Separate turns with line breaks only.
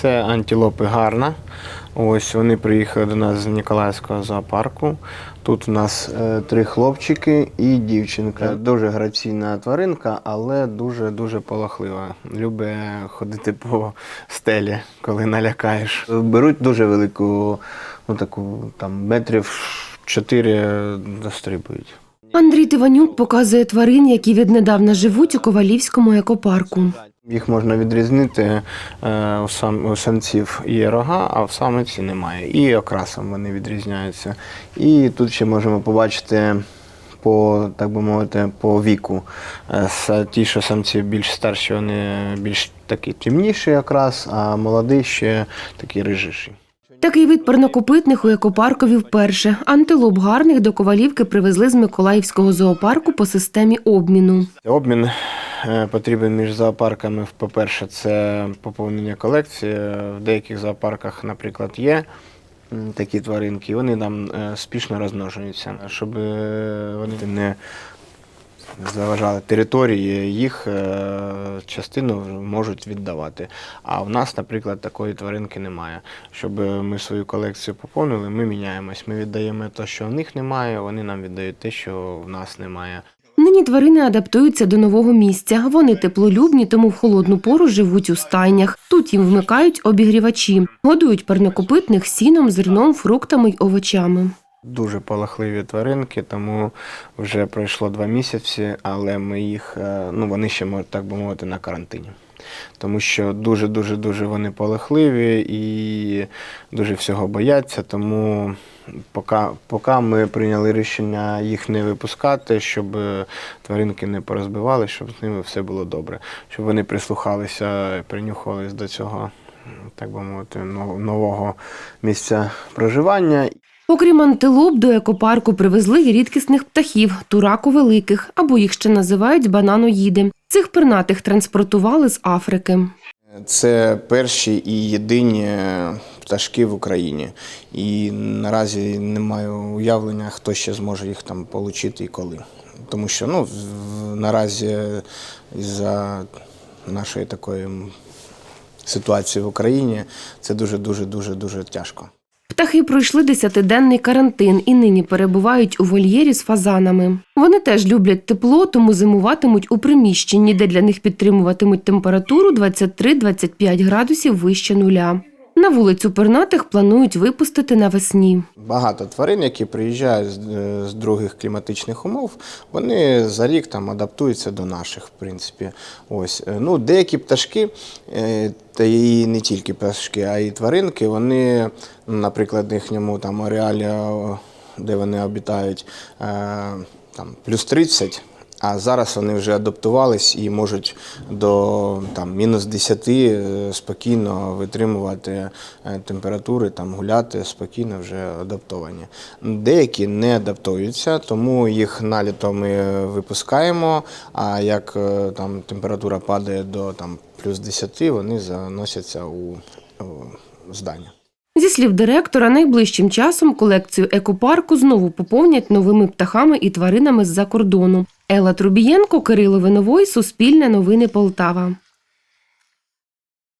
Це антилопи гарна. Ось вони приїхали до нас з Ніколаївського зоопарку. Тут у нас е, три хлопчики і дівчинка. Дуже граційна тваринка, але дуже дуже полохлива. Любить ходити по стелі, коли налякаєш. Беруть дуже велику, ну таку там метрів чотири дострибують.
Андрій Тиванюк показує тварин, які віднедавна живуть у Ковалівському екопарку.
Їх можна відрізнити е, у, сам, у самців є рога, а в самиці немає. І окрасом вони відрізняються. І тут ще можемо побачити по, так би мовити, по віку. Е, Ті, що самці більш старші, вони більш такі темніші якраз, а молоді ще такі рижіші.
Такий вид парнокопитних у екопаркові вперше. Антилоп гарних до Ковалівки привезли з Миколаївського зоопарку по системі обміну.
Обмін е, потрібен між зоопарками. По-перше, це поповнення колекції. В деяких зоопарках, наприклад, є такі тваринки, вони там е, спішно розмножуються. Щоб е, вони не заважали території, їх е, частину можуть віддавати. А в нас, наприклад, такої тваринки немає. Щоб ми свою колекцію поповнили, ми міняємось. Ми віддаємо те, що в них немає, вони нам віддають те, що в нас немає.
Нині тварини адаптуються до нового місця. Вони теплолюбні, тому в холодну пору живуть у стайнях. Тут їм вмикають обігрівачі, годують парнокопитних сіном, зерном, фруктами й овочами.
Дуже полахливі тваринки, тому вже пройшло два місяці, але ми їх, е, ну вони ще так би мовити, на карантині. Тому що дуже дуже вони полахливі і дуже всього бояться. Тому поки, поки ми прийняли рішення їх не випускати, щоб е, тваринки не порозбивали, щоб з ними все було добре, щоб вони прислухалися, принюхувались до цього, так би мовити, но- нового місця проживання.
Окрім антилоп, до екопарку привезли й рідкісних птахів тураку великих, або їх ще називають бананоїди. Цих пернатих транспортували з Африки.
Це перші і єдині пташки в Україні. І наразі не маю уявлення, хто ще зможе їх там отримати і коли. Тому що ну, наразі за нашої такої ситуації в Україні це дуже дуже дуже дуже тяжко.
Птахи пройшли десятиденний карантин і нині перебувають у вольєрі з фазанами. Вони теж люблять тепло, тому зимуватимуть у приміщенні, де для них підтримуватимуть температуру 23-25 градусів вище нуля. На вулицю пернатих планують випустити навесні.
Багато тварин, які приїжджають з, е, з других кліматичних умов, вони за рік там адаптуються до наших, в принципі. Ось. Е, Ну, деякі пташки, е, та і не тільки пташки, а й тваринки, вони, наприклад, їхньому там ареалі, де вони обітають, там, плюс 30. А зараз вони вже адаптувались і можуть до там, мінус 10 е, спокійно витримувати е, температури, там, гуляти спокійно вже адаптовані. Деякі не адаптуються, тому їх наліто ми випускаємо, а як е, там, температура падає до там, плюс 10, вони заносяться у, у здання.
Зі слів директора, найближчим часом колекцію екопарку знову поповнять новими птахами і тваринами з-за кордону. Елла Трубієнко, Кирило Виновой, Суспільне новини Полтава.